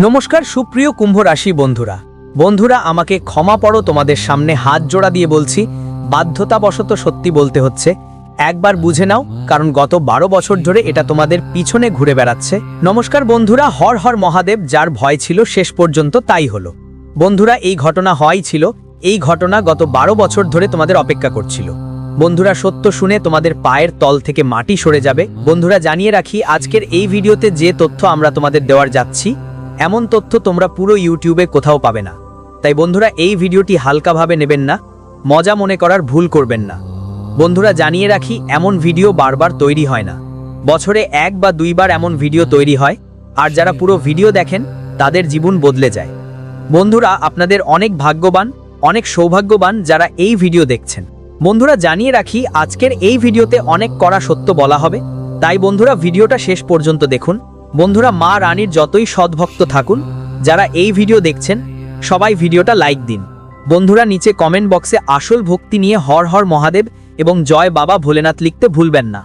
নমস্কার, সুপ্রিয় কুম্ভ রাশি বন্ধুরা। বন্ধুরা, আমাকে ক্ষমা পড়ো তোমাদের সামনে হাত জোড়া দিয়ে বলছি, বাধ্যতাবশত সত্যি বলতে হচ্ছে, একবার বুঝে নাও, কারণ গত বারো বছর ধরে এটা তোমাদের পিছনে ঘুরে বেড়াচ্ছে। নমস্কার বন্ধুরা, হর হর মহাদেব, যার ভয় ছিল শেষ পর্যন্ত তাই হলো। বন্ধুরা, এই ঘটনা হওয়াই ছিল, এই ঘটনা গত বারো বছর ধরে তোমাদের অপেক্ষা করছিল। বন্ধুরা, সত্য শুনে তোমাদের পায়ের তল থেকে মাটি সরে যাবে। বন্ধুরা, জানিয়ে রাখি, আজকের এই ভিডিওতে যে তথ্য আমরা তোমাদের দেওয়ার যাচ্ছি এমন তথ্য তোমরা পুরো ইউটিউবে কোথাও পাবে না। তাই বন্ধুরা, এই ভিডিওটি হালকাভাবে নেবেন না, মজা মনে করার ভুল করবেন না। বন্ধুরা, জানিয়ে রাখি, এমন ভিডিও বারবার তৈরি হয় না। বছরে এক বা দুইবার এমন ভিডিও তৈরি হয়, আর যারা পুরো ভিডিও দেখেন, তাদের জীবন বদলে যায়। বন্ধুরা, আপনাদের অনেক ভাগ্যবান, অনেক সৌভাগ্যবান যারা এই ভিডিও দেখছেন। বন্ধুরা, জানিয়ে রাখি, আজকের এই ভিডিওতে অনেক করা সত্য বলা হবে। তাই বন্ধুরা, ভিডিওটা শেষ পর্যন্ত দেখুন। বন্ধুরা মা রানীর যতই সদ্ভক্ত থাকুন, যারা এই ভিডিও দেখছেন, সবাই ভিডিওটা লাইক দিন। বন্ধুরা নিচে কমেন্ট বক্সে আসল ভক্তি নিয়ে হর হর মহাদেব এবং জয় বাবা ভোলেনাথ লিখতে ভুলবেন না।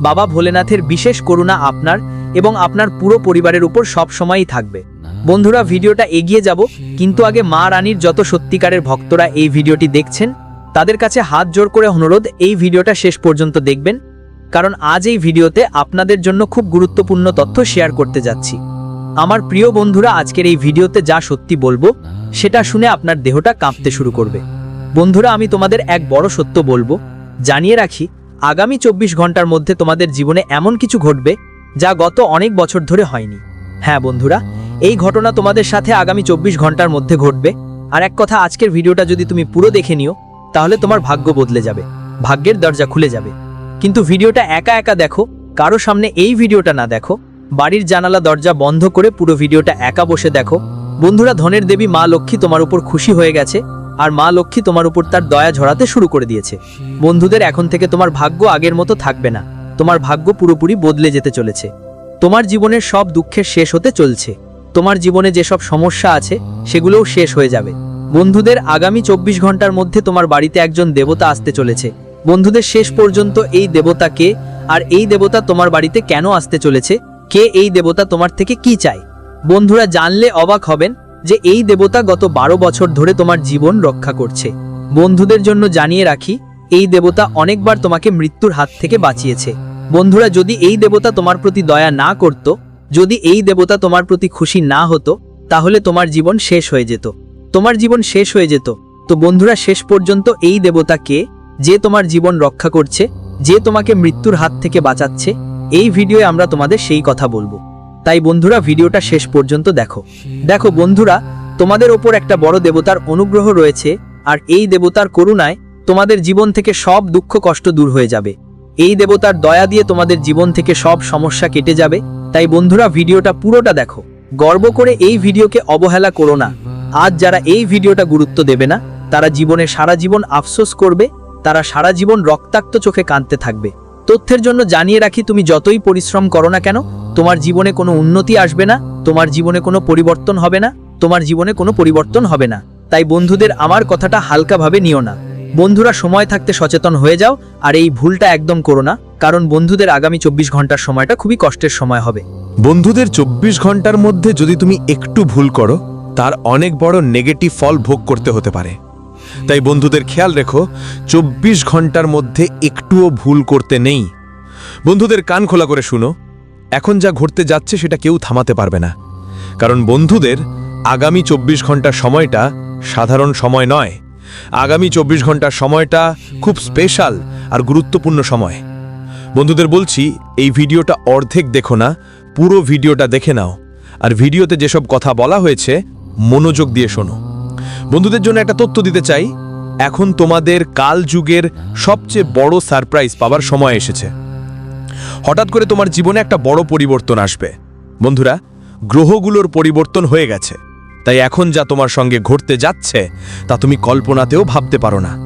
বাবা ভোলেনাথের বিশেষ করুণা আপনার এবং আপনার পুরো পরিবারের উপর সব সময়ই থাকবে। বন্ধুরা ভিডিওটা এগিয়ে যাব, কিন্তু আগে মা রানীর যত সত্যিকারের ভক্তরা এই ভিডিওটি দেখছেন, তাদের কাছে হাত জোর করে অনুরোধ, এই ভিডিওটা শেষ পর্যন্ত দেখবেন। কারণ আজ এই ভিডিওতে আপনাদের জন্য খুব গুরুত্বপূর্ণ তথ্য শেয়ার করতে যাচ্ছি। আমার প্রিয় বন্ধুরা, আজকের এই ভিডিওতে যা সত্যি বলব, সেটা শুনে আপনার দেহটা কাঁপতে শুরু করবে। বন্ধুরা, আমি তোমাদের এক বড় সত্য বলব। জানিয়ে রাখি, আগামী চব্বিশ ঘণ্টার মধ্যে তোমাদের জীবনে এমন কিছু ঘটবে, যা গত অনেক বছর ধরে হয়নি। হ্যাঁ বন্ধুরা, এই ঘটনা তোমাদের সাথে আগামী চব্বিশ ঘণ্টার মধ্যে ঘটবে। আর এক কথা, আজকের ভিডিওটা যদি তুমি পুরো দেখে নিও, তাহলে তোমার ভাগ্য বদলে যাবে। ভাগ্যের দরজা খুলে যাবে। কিন্তু ভিডিওটা একা একা দেখো, কারও সামনে এই ভিডিওটা না দেখো, বাড়ির জানালা দরজা বন্ধ করে পুরো ভিডিওটা একা বসে দেখো। বন্ধুরা, ধনের দেবী মা লক্ষ্মী তোমার উপর খুশি হয়ে গেছে, আর মা লক্ষ্মী তোমার উপর তার দয়া ঝরাতে শুরু করে দিয়েছে। বন্ধুদের এখন থেকে তোমার ভাগ্য আগের মতো থাকবে না, তোমার ভাগ্য পুরোপুরি বদলে যেতে চলেছে। তোমার জীবনের সব দুঃখের শেষ হতে চলছে, তোমার জীবনে যেসব সমস্যা আছে, সেগুলোও শেষ হয়ে যাবে। বন্ধুদের আগামী চব্বিশ ঘণ্টার মধ্যে তোমার বাড়িতে একজন দেবতা আসতে চলেছে বন্ধুদের শেষ পর্যন্ত এই দেবতা কে আর এই দেবতা তোমার বাড়িতে কেন আসতে চলেছে? কে এই দেবতা তোমার থেকে কি চায়? বন্ধুরা জানলে অবাক হবেন যে এই দেবতা গত বারো বছর ধরে তোমার জীবন রক্ষা করছে। বন্ধুদের জন্য জানিয়ে রাখি, এই দেবতা অনেকবার তোমাকে মৃত্যুর হাত থেকে বাঁচিয়েছে। বন্ধুরা, যদি এই দেবতা তোমার প্রতি দয়া না করত, যদি এই দেবতা তোমার প্রতি খুশি না হতো, তাহলে তোমার জীবন শেষ হয়ে যেত। তোমার জীবন শেষ হয়ে যেত। তো বন্ধুরা, শেষ পর্যন্ত এই দেবতা কে যে তোমার জীবন রক্ষা করছে, যে তোমাকে মৃত্যুর হাত থেকে বাঁচাচ্ছে, এই ভিডিওয়ে আমরা তোমাদের সেই কথা বলব। তাই বন্ধুরা, ভিডিওটা শেষ পর্যন্ত দেখো। দেখো বন্ধুরা, তোমাদের ওপর একটা বড় দেবতার অনুগ্রহ রয়েছে, আর এই দেবতার করুণায় তোমাদের জীবন থেকে সব দুঃখ কষ্ট দূর হয়ে যাবে। এই দেবতার দয়া দিয়ে তোমাদের জীবন থেকে সব সমস্যা কেটে যাবে। তাই বন্ধুরা, ভিডিওটা পুরোটা দেখো। গর্ব করে এই ভিডিওকে অবহেলা করো না। আজ যারা এই ভিডিওটা গুরুত্ব দেবে না, তারা জীবনে সারা জীবন আফসোস করবে তারা সারা জীবন রক্তাক্ত চোখে কাঁদতে থাকবে। তথ্যের জন্য জানিয়ে রাখি, তুমি যতই পরিশ্রম করো না কেন, তোমার জীবনে কোনো উন্নতি আসবে না, তোমার জীবনে কোনো পরিবর্তন হবে না, তোমার জীবনে কোনো পরিবর্তন হবে না। তাই বন্ধুদের আমার কথাটা হালকাভাবে নিও না। বন্ধুরা সময় থাকতে সচেতন হয়ে যাও, আর এই ভুলটা একদম করো না, কারণ বন্ধুদের আগামী চব্বিশ ঘণ্টার সময়টা খুবই কষ্টের সময় হবে। বন্ধুদের চব্বিশ ঘণ্টার মধ্যে যদি তুমি একটু ভুল করো, তার অনেক বড় নেগেটিভ ফল ভোগ করতে হতে পারে। তাই বন্ধুদের খেয়াল রেখো, চব্বিশ ঘণ্টার মধ্যে একটুও ভুল করতে নেই। বন্ধুদের কান খোলা করে শুনো, এখন যা ঘটতে যাচ্ছে সেটা কেউ থামাতে পারবে না। কারণ বন্ধুদের আগামী চব্বিশ ঘণ্টার সময়টা সাধারণ সময় নয়। আগামী চব্বিশ ঘণ্টার সময়টা খুব স্পেশাল আর গুরুত্বপূর্ণ সময়। বন্ধুদের বলছি, এই ভিডিওটা অর্ধেক দেখো না, পুরো ভিডিওটা দেখে নাও। আর ভিডিওতে যেসব কথা বলা হয়েছে, মনোযোগ দিয়ে শোনো। বন্ধুদের জন্য একটা তথ্য দিতে চাই। এখন তোমাদের কাল যুগের সবচেয়ে বড় সারপ্রাইজ পাবার সময় এসেছে। হঠাৎ করে তোমার জীবনে একটা বড় পরিবর্তন আসবে। বন্ধুরা, গ্রহগুলোর পরিবর্তন হয়ে গেছে। তাই এখন যা তোমার সঙ্গে ঘটতে যাচ্ছে, তা তুমি কল্পনাতেও ভাবতে পারো না।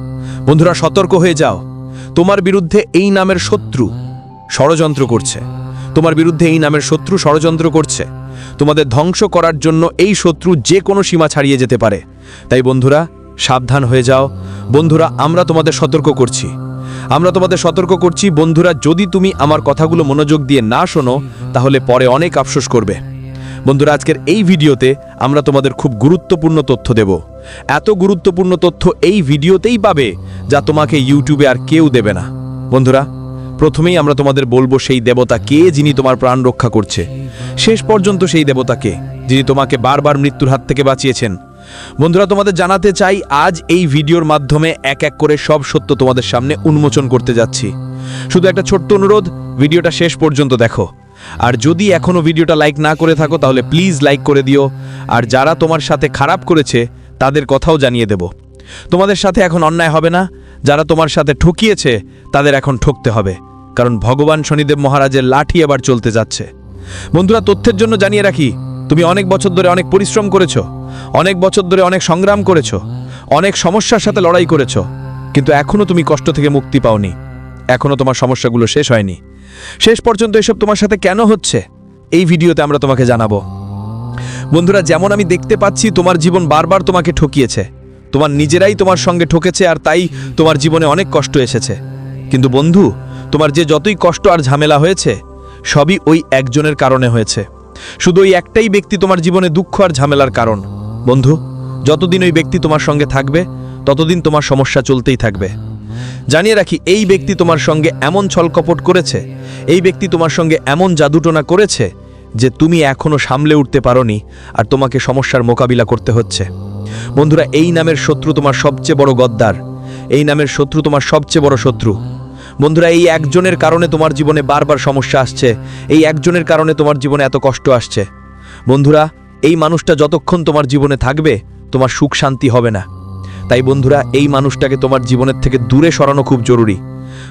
বন্ধুরা, সতর্ক হয়ে যাও। তোমার বিরুদ্ধে এই নামের শত্রু ষড়যন্ত্র করছে। তোমার বিরুদ্ধে এই নামের শত্রু ষড়যন্ত্র করছে। তোমাদের ধ্বংস করার জন্য এই শত্রু যে কোনো সীমা ছাড়িয়ে যেতে পারে। তাই বন্ধুরা, সাবধান হয়ে যাও। বন্ধুরা, আমরা তোমাদের সতর্ক করছি। আমরা তোমাদের সতর্ক করছি, বন্ধুরা, যদি তুমি আমার কথাগুলো মনোযোগ দিয়ে না শোনো, তাহলে পরে অনেক আফসোস করবে। বন্ধুরা, আজকের এই ভিডিওতে আমরা তোমাদের খুব গুরুত্বপূর্ণ তথ্য দেব। এত গুরুত্বপূর্ণ তথ্য এই ভিডিওতেই পাবে, যা তোমাকে ইউটিউবে আর কেউ দেবে না। বন্ধুরা প্রথমেই আমরা তোমাদের বলব সেই দেবতা কে যিনি তোমার প্রাণ রক্ষা করছে। শেষ পর্যন্ত সেই দেবতাকে যিনি তোমাকে বারবার মৃত্যুর হাত থেকে বাঁচিয়েছেন। বন্ধুরা, তোমাদের জানাতে চাই, আজ এই ভিডিওর মাধ্যমে এক এক করে সব সত্য তোমাদের সামনে উন্মোচন করতে যাচ্ছি। শুধু একটা ছোট্ট অনুরোধ, ভিডিওটা শেষ পর্যন্ত দেখো। আর যদি এখনও ভিডিওটা লাইক না করে থাকো, তাহলে প্লিজ লাইক করে দিও। আর যারা তোমার সাথে খারাপ করেছে, তাদের কথাও জানিয়ে দেব। তোমাদের সাথে এখন অন্যায় হবে না। যারা তোমার সাথে ঠকিয়েছে, তাদের এখন ঠকতে হবে, কারণ ভগবান শনিদেব মহারাজের লাঠি এবার চলতে যাচ্ছে। বন্ধুরা, তথ্যের জন্য জানিয়ে রাখি, তুমি অনেক বছর ধরে অনেক পরিশ্রম করেছ, অনেক বছর ধরে অনেক সংগ্রাম করেছ, অনেক সমস্যার সাথে লড়াই করেছ, কিন্তু এখনও তুমি কষ্ট থেকে মুক্তি পাওনি। এখনও তোমার সমস্যাগুলো শেষ হয়নি। শেষ পর্যন্ত এসব তোমার সাথে কেন হচ্ছে? এই ভিডিওতে আমরা তোমাকে জানাব। বন্ধুরা, যেমন আমি দেখতে পাচ্ছি, তোমার জীবন বারবার তোমাকে ঠকিয়েছে। তোমার নিজেরাই তোমার সঙ্গে ঠকেছে আর তাই তোমার জীবনে অনেক কষ্ট এসেছে। কিন্তু বন্ধু, তোমার যে যতই কষ্ট আর ঝামেলা হয়েছে, সবই ওই একজনের কারণে হয়েছে। শুধু ওই একটাই ব্যক্তি তোমার জীবনে দুঃখ আর ঝামেলার কারণ। বন্ধু, যতদিন ওই ব্যক্তি তোমার সঙ্গে থাকবে, ততদিন তোমার সমস্যা চলতেই থাকবে। জানিয়ে রাখি, এই ব্যক্তি তোমার সঙ্গে এমন ছলকপট করেছে, এই ব্যক্তি তোমার সঙ্গে এমন জাদুটনা করেছে যে তুমি এখনও সামলে উঠতে পারোনি আর তোমাকে সমস্যার মোকাবিলা করতে হচ্ছে। বন্ধুরা, এই নামের শত্রু তোমার সবচেয়ে বড় গদ্দার। এই নামের শত্রু তোমার সবচেয়ে বড় শত্রু। বন্ধুরা, এই একজনের কারণে তোমার জীবনে বারবার সমস্যা আসছে। এই একজনের কারণে তোমার জীবনে এত কষ্ট আসছে। বন্ধুরা, এই মানুষটা যতক্ষণ তোমার জীবনে থাকবে, তোমার সুখ শান্তি হবে না। তাই বন্ধুরা, এই মানুষটাকে তোমার জীবনের থেকে দূরে সরানো খুব জরুরি।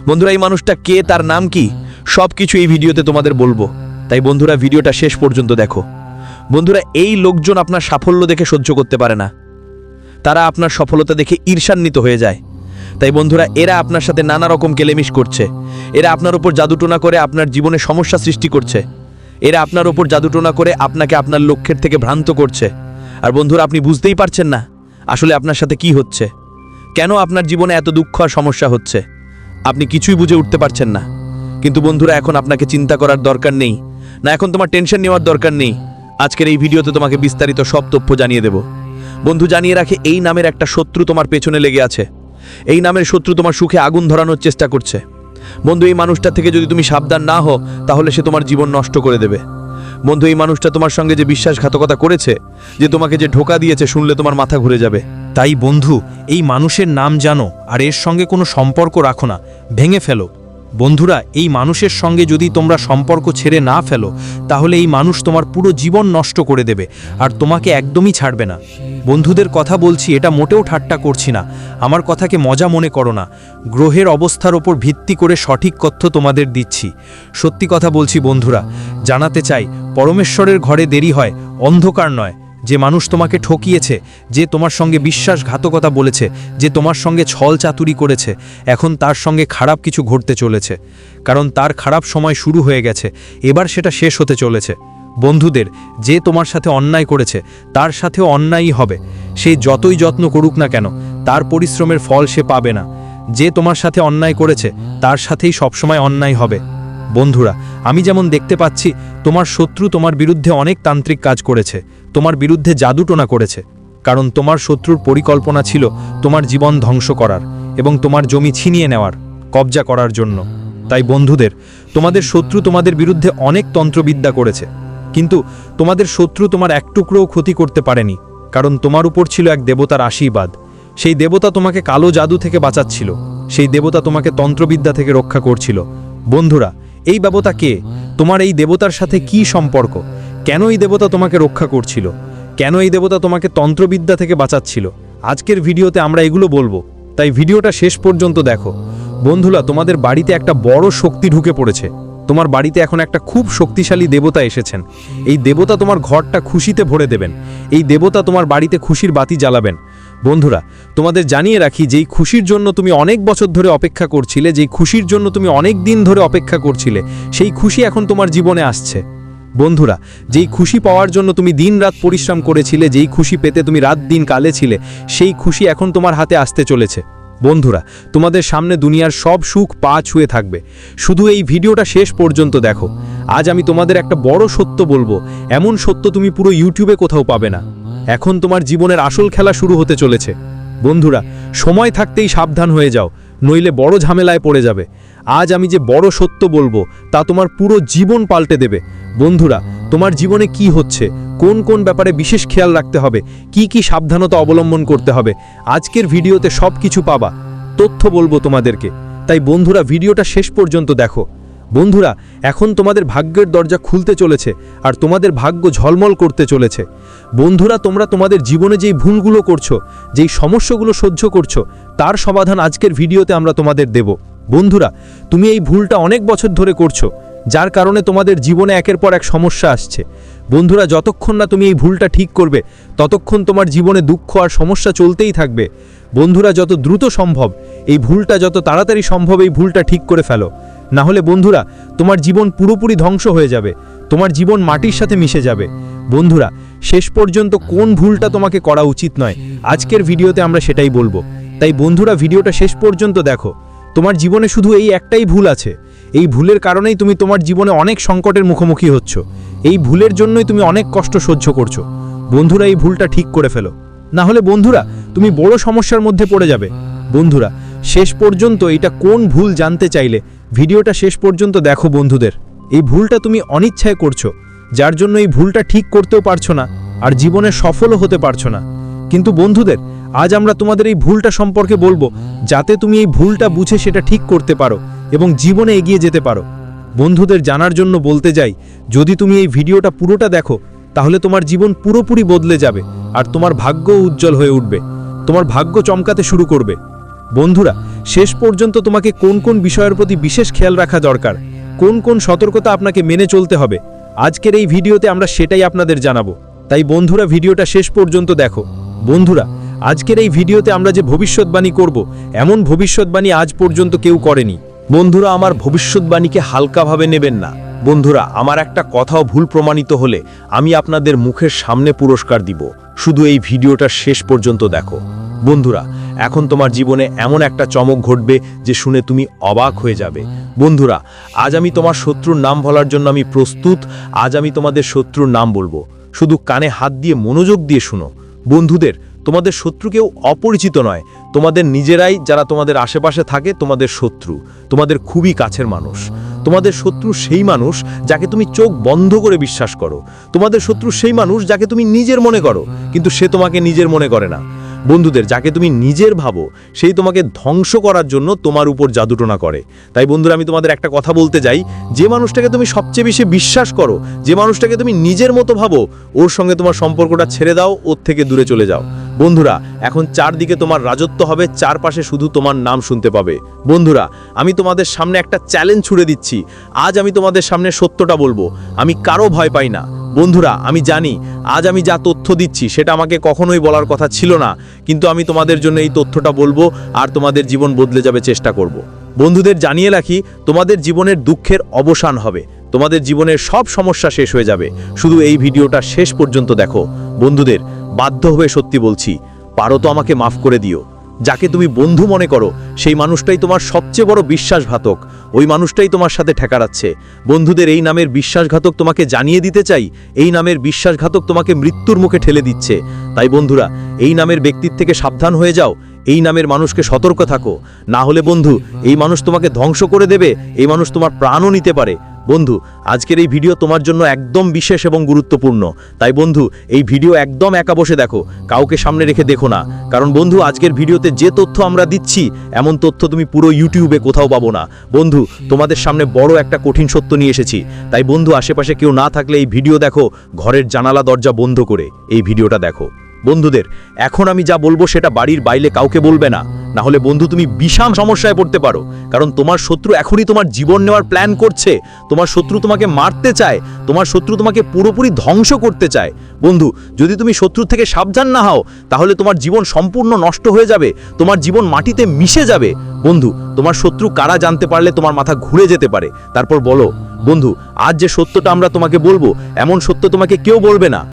বন্ধুরা, এই মানুষটা কে, তার নাম কি সব কিছু এই ভিডিওতে তোমাদের বলব। তাই বন্ধুরা, ভিডিওটা শেষ পর্যন্ত দেখো। বন্ধুরা, এই লোকজন আপনার সাফল্য দেখে সহ্য করতে পারে না। তারা আপনার সফলতা দেখে ঈর্ষান্বিত হয়ে যায়। তাই বন্ধুরা, এরা আপনার সাথে নানা রকম কেলেমিশ করছে। এরা আপনার উপর জাদুটোনা করে আপনার জীবনে সমস্যা সৃষ্টি করছে। এরা আপনার উপর জাদুটোনা করে আপনাকে আপনার লক্ষ্যের থেকে ভ্রান্ত করছে। আর বন্ধুরা, আপনি বুঝতেই পারছেন না আসলে আপনার সাথে কি হচ্ছে। কেন আপনার জীবনে এত দুঃখ আর সমস্যা হচ্ছে? আপনি কিছুই বুঝে উঠতে পারছেন না। কিন্তু বন্ধুরা, এখন আপনাকে চিন্তা করার দরকার নেই। না, এখন তোমার টেনশন নেওয়ার দরকার নেই। আজকের এই ভিডিওতে তোমাকে বিস্তারিত সব তথ্য জানিয়ে দেব। বন্ধু জানিয়ে রাখে, এই নামের একটা শত্রু তোমার পেছনে লেগে আছে। এই নামের শত্রু তোমার সুখে আগুন ধরানোর চেষ্টা করছে। বন্ধু, এই মানুষটা থেকে যদি তুমি সাবধান না হও, তাহলে সে তোমার জীবন নষ্ট করে দেবে। বন্ধু, এই মানুষটা তোমার সঙ্গে যে বিশ্বাসঘাতকতা করেছে, যে তোমাকে যে ঢোকা দিয়েছে, শুনলে তোমার মাথা ঘুরে যাবে। তাই বন্ধু, এই মানুষের নাম জানো, আর এর সঙ্গে কোনো সম্পর্ক রাখো না, ভেঙে ফেলো। বন্ধুরা, এই মানুষের সঙ্গে যদি তোমরা সম্পর্ক ছেড়ে না ফেলো, তাহলে এই মানুষ তোমার পুরো জীবন নষ্ট করে দেবে আর তোমাকে একদমই ছাড়বে না। বন্ধুদের কথা বলছি, এটা মোটেও ঠাট্টা করছি না। আমার কথাকে মজা মনে করো না। গ্রহের অবস্থার ওপর ভিত্তি করে সঠিক তথ্য তোমাদের দিচ্ছি। সত্যি কথা বলছি বন্ধুরা, জানাতে চাই, পরমেশ্বরের ঘরে দেরি হয়, অন্ধকার নয়। যে মানুষ তোমাকে ঠকিয়েছে, যে তোমার সঙ্গে বিশ্বাসঘাতকতা বলেছে, যে তোমার সঙ্গে ছল চাতুরি করেছে, এখন তার সঙ্গে খারাপ কিছু ঘটতে চলেছে। কারণ তার খারাপ সময় শুরু হয়ে গেছে, এবার সেটা শেষ হতে চলেছে। বন্ধুদের, যে তোমার সাথে অন্যায় করেছে, তার সাথেও অন্যায়ই হবে। সে যতই যত্ন করুক না কেন, তার পরিশ্রমের ফল সে পাবে না। যে তোমার সাথে অন্যায় করেছে, তার সাথেই সবসময় অন্যায় হবে। বন্ধুরা, আমি যেমন দেখতে পাচ্ছি, তোমার শত্রু তোমার বিরুদ্ধে অনেক তান্ত্রিক কাজ করেছে, তোমার বিরুদ্ধে জাদুটোনা করেছে, কারণ তোমার শত্রুর পরিকল্পনা ছিল তোমার জীবন ধ্বংস করার এবং তোমার জমি ছিনিয়ে নেওয়ার, কবজা করার জন্য। তাই বন্ধুদের, তোমাদের শত্রু তোমাদের বিরুদ্ধে অনেক তন্ত্রবিদ্যা করেছে, কিন্তু তোমাদের শত্রু তোমার এক টুকরোও ক্ষতি করতে পারেনি, কারণ তোমার উপর ছিল এক দেবতার আশীর্বাদ। সেই দেবতা তোমাকে কালো জাদু থেকে বাঁচাচ্ছিল, সেই দেবতা তোমাকে তন্ত্রবিদ্যা থেকে রক্ষা করছিল। বন্ধুরা এই দেবতা কে? তোমার এই দেবতার সাথে কি সম্পর্ক? কেন এই দেবতা তোমাকে রক্ষা করছিল? কেন এই দেবতা তোমাকে তন্ত্রবিদ্যা থেকে বাঁচাচ্ছিল? আজকের ভিডিওতে আমরা এগুলো বলব। তাই ভিডিওটা শেষ পর্যন্ত দেখো। বন্ধুরা, তোমাদের বাড়িতে একটা বড় শক্তি ঢুকে পড়েছে। তোমার বাড়িতে এখন একটা খুব শক্তিশালী দেবতা এসেছেন। এই দেবতা তোমার ঘরটা খুশিতে ভরে দেবেন। এই দেবতা তোমার বাড়িতে খুশির বাতি জ্বালাবেন। বন্ধুরা, তোমাদের জানিয়ে রাখি, যেই খুশির জন্য তুমি অনেক বছর ধরে অপেক্ষা করছিলে, যেই খুশির জন্য তুমি অনেক দিন ধরে অপেক্ষা করছিলে, সেই খুশি এখন তোমার জীবনে আসছে। বন্ধুরা, যেই খুশি পাওয়ার জন্য তুমি দিন রাত পরিশ্রম করেছিলে, যেই খুশি পেতে তুমি রাত দিন কালে ছিলে সেই খুশি এখন তোমার হাতে আসতে চলেছে। বন্ধুরা, তোমাদের সামনে দুনিয়ার সব সুখ পা ছুঁয়ে থাকবে। শুধু এই ভিডিওটা শেষ পর্যন্ত দেখো। আজ আমি তোমাদের একটা বড় সত্য বলব। এমন সত্য তুমি পুরো ইউটিউবে কোথাও পাবে না। এখন তোমার জীবনের আসল খেলা শুরু হতে চলেছে। বন্ধুরা, সময় থাকতেই সাবধান হয়ে যাও, নইলে বড় ঝামেলায় পড়ে যাবে। আজ আমি যে বড় সত্য বলব, তা তোমার পুরো জীবন পাল্টে দেবে। বন্ধুরা, তোমার জীবনে কি হচ্ছে? কোন কোন ব্যাপারে বিশেষ খেয়াল রাখতে হবে? কি কি সাবধানতা অবলম্বন করতে হবে? আজকের ভিডিওতে সব কিছু পাবা। তথ্য বলব তোমাদেরকে। তাই বন্ধুরা, ভিডিওটা শেষ পর্যন্ত দেখো। বন্ধুরা, এখন তোমাদের ভাগ্যের দরজা খুলতে চলেছে আর তোমাদের ভাগ্য ঝলমল করতে চলেছে। বন্ধুরা, তোমরা তোমাদের জীবনে যেই ভুলগুলো করছ, যেই সমস্যাগুলো সহ্য করছ, তার সমাধান আজকের ভিডিওতে আমরা তোমাদের দেব। বন্ধুরা, তুমি এই ভুলটা অনেক বছর ধরে করছ, যার কারণে তোমাদের জীবনে একের পর এক সমস্যা আসছে। বন্ধুরা, যতক্ষণ না তুমি এই ভুলটা ঠিক করবে, ততক্ষণ তোমার জীবনে দুঃখ আর সমস্যা চলতেই থাকবে। বন্ধুরা, যত দ্রুত সম্ভব, এই ভুলটা যত তাড়াতাড়ি সম্ভব এই ভুলটা ঠিক করে ফেলো। না হলে বন্ধুরা, তোমার জীবন পুরোপুরি ধ্বংস হয়ে যাবে, তোমার জীবন মাটির সাথে মিশে যাবে। বন্ধুরা, শেষ পর্যন্ত কোন ভুলটা তোমাকে করা উচিত নয়, আজকের ভিডিওতে আমরা সেটাই বলব। তাই বন্ধুরা, ভিডিওটা শেষ পর্যন্ত দেখো। তোমার জীবনে শুধু এই একটাই ভুল আছে। এই ভুলের কারণেই তুমি তোমার জীবনে অনেক সংকটের মুখোমুখি হচ্ছ। এই ভুলের জন্যই তুমি অনেক কষ্ট সহ্য করছ। বন্ধুরা, এই ভুলটা ঠিক করে ফেলো। না হলে বন্ধুরা, তুমি বড় সমস্যার মধ্যে পড়ে যাবে। বন্ধুরা, শেষ পর্যন্ত এটা কোন ভুল জানতে চাইলে, ভিডিওটা শেষ পর্যন্ত দেখো বন্ধুদের। এই ভুলটা তুমি অনিচ্ছায় করছ, যার জন্য এই ভুলটা ঠিক করতেও পারছ না, আর জীবনে সফলও হতে পারছ না। কিন্তু বন্ধুদের আজ আমরা তোমাদের এই ভুলটা সম্পর্কে বলব, যাতে তুমি এই ভুলটা বুঝে সেটা ঠিক করতে পারো এবং জীবনে এগিয়ে যেতে পারো। বন্ধুদের জানার জন্য বলতে যাই, যদি তুমি এই ভিডিওটা পুরোটা দেখো, তাহলে তোমার জীবন পুরোপুরি বদলে যাবে আর তোমার ভাগ্যও উজ্জ্বল হয়ে উঠবে। তোমার ভাগ্য চমকাতে শুরু করবে। বন্ধুরা, শেষ পর্যন্ত তোমাকে কোন কোন বিষয়ের প্রতি বিশেষ খেয়াল রাখা দরকার? কোন কোন সতর্কতা আপনাকে মেনে চলতে হবে? আজকের এই ভিডিওতে আমরা সেটাই আপনাদের জানাব। তাই বন্ধুরা, ভিডিওটা শেষ পর্যন্ত দেখো। বন্ধুরা আজকের এই ভিডিওতে আমরা যে ভবিষ্যৎবাণী করব, এমন ভবিষ্যৎবাণী আজ পর্যন্ত কেউ করেনি। বন্ধুরা, আমার ভবিষ্যৎবাণীকে হালকাভাবে নেবেন না। বন্ধুরা, আমার একটা কথাও ভুল প্রমাণিত হলে আমি আপনাদের মুখের সামনে পুরস্কার দিব। শুধু এই ভিডিওটা শেষ পর্যন্ত দেখো। বন্ধুরা, এখন তোমার জীবনে এমন একটা চমক ঘটবে যে শুনে তুমি অবাক হয়ে যাবে। বন্ধুরা, আজ আমি তোমার শত্রুর নাম বলার জন্য আমি প্রস্তুত, আজ আমি তোমাদের শত্রুর নাম বলব। শুধু কানে হাত দিয়ে মনোযোগ দিয়ে শুনো। বন্ধুদের তোমাদের শত্রু কেউ অপরিচিত নয়। তোমাদের নিজেরাই যারা তোমাদের আশেপাশে থাকে, তোমাদের শত্রু। তোমাদের খুবই কাছের মানুষ। তোমাদের শত্রু সেই মানুষ যাকে তুমি চোখ বন্ধ করে বিশ্বাস করো। তোমাদের শত্রু সেই মানুষ যাকে তুমি নিজের মনে করো, কিন্তু সে তোমাকে নিজের মনে করে না। বন্ধুদের, যাকে তুমি নিজের ভাবো, সেই তোমাকে ধ্বংস করার জন্য তোমার উপর জাদুটোনা করে। তাই বন্ধুরা, আমি তোমাদের একটা কথা বলতে যাই যে মানুষটাকে তুমি সবচেয়ে বেশি বিশ্বাস করো, যে মানুষটাকে তুমি নিজের মতো ভাবো, ওর সঙ্গে তোমার সম্পর্কটা ছেড়ে দাও, ওর থেকে দূরে চলে যাও। বন্ধুরা, এখন চারদিকে তোমার রাজত্ব হবে, চারপাশে শুধু তোমার নাম শুনতে পাবে। বন্ধুরা, আমি তোমাদের সামনে একটা চ্যালেঞ্জ ছুড়ে দিচ্ছি। আজ আমি তোমাদের সামনে সত্যটা বলব। আমি কারও ভয় পাই না। বন্ধুরা, আমি জানি, আজ আমি যা তথ্য দিচ্ছি সেটা আমাকে কখনোই বলার কথা ছিল না, কিন্তু আমি তোমাদের জন্য এই তথ্যটা বলব আর তোমাদের জীবন বদলে যাবে চেষ্টা করব। বন্ধুদের জানিয়ে রাখি, তোমাদের জীবনের দুঃখের অবসান হবে, তোমাদের জীবনের সব সমস্যা শেষ হয়ে যাবে, শুধু এই ভিডিওটা শেষ পর্যন্ত দেখো। বন্ধুদের, বাধ্য হয়ে সত্যি বলছি, পারো তো আমাকে মাফ করে দিও। যাকে তুমি বন্ধু মনে করো, সেই মানুষটাই তোমার সবচেয়ে বড় বিশ্বাসঘাতক। ওই মানুষটাই তোমার সাথে ঠেকারাচ্ছে। বন্ধুদের এই নামের বিশ্বাসঘাতক তোমাকে জানিয়ে দিতে চাই, এই নামের বিশ্বাসঘাতক তোমাকে মৃত্যুর মুখে ঠেলে দিচ্ছে। তাই বন্ধুরা, এই নামের ব্যক্তির থেকে সাবধান হয়ে যাও, এই নামের মানুষকে সতর্ক থাকো। না হলে বন্ধু, এই মানুষ তোমাকে ধ্বংস করে দেবে, এই মানুষ তোমার প্রাণও নিতে পারে। বন্ধু, আজকের এই ভিডিও তোমার জন্য একদম বিশেষ এবং গুরুত্বপূর্ণ। তাই বন্ধু, এই ভিডিও একদম একা বসে দেখো, কাউকে সামনে রেখে দেখো না। কারণ বন্ধু, আজকের ভিডিওতে যে তথ্য আমরা দিচ্ছি, এমন তথ্য তুমি পুরো ইউটিউবে কোথাও পাবো না। বন্ধু, তোমাদের সামনে বড় একটা কঠিন সত্য নিয়ে এসেছি। তাই বন্ধু, আশেপাশে কেউ না থাকলে এই ভিডিও দেখো, ঘরের জানালা দরজা বন্ধ করে এই ভিডিওটা দেখো। বন্ধুদের, এখন আমি যা বলব সেটা বাড়ির বাইরে কাউকে বলবে না। না হলে বন্ধু তুমি বিষাম সমস্যায় পড়তে পারো। কারণ তোমার শত্রু এখনই তোমার জীবন নেওয়ার প্ল্যান করছে। তোমার শত্রু তোমাকে মারতে চায়। তোমার শত্রু তোমাকে পুরোপুরি ধ্বংস করতে চায়। বন্ধু, যদি তুমি শত্রুর থেকে সাবধান না হও, তাহলে তোমার জীবন সম্পূর্ণ নষ্ট হয়ে যাবে। তোমার জীবন মাটিতে মিশে যাবে। বন্ধু, তোমার শত্রু কারা জানতে পারলে তোমার মাথা ঘুরে যেতে পারে। তারপর বলো, বন্ধু, আজ যে সত্যটা আমরা তোমাকে বলব, এমন সত্য তোমাকে কেউ বলবে না।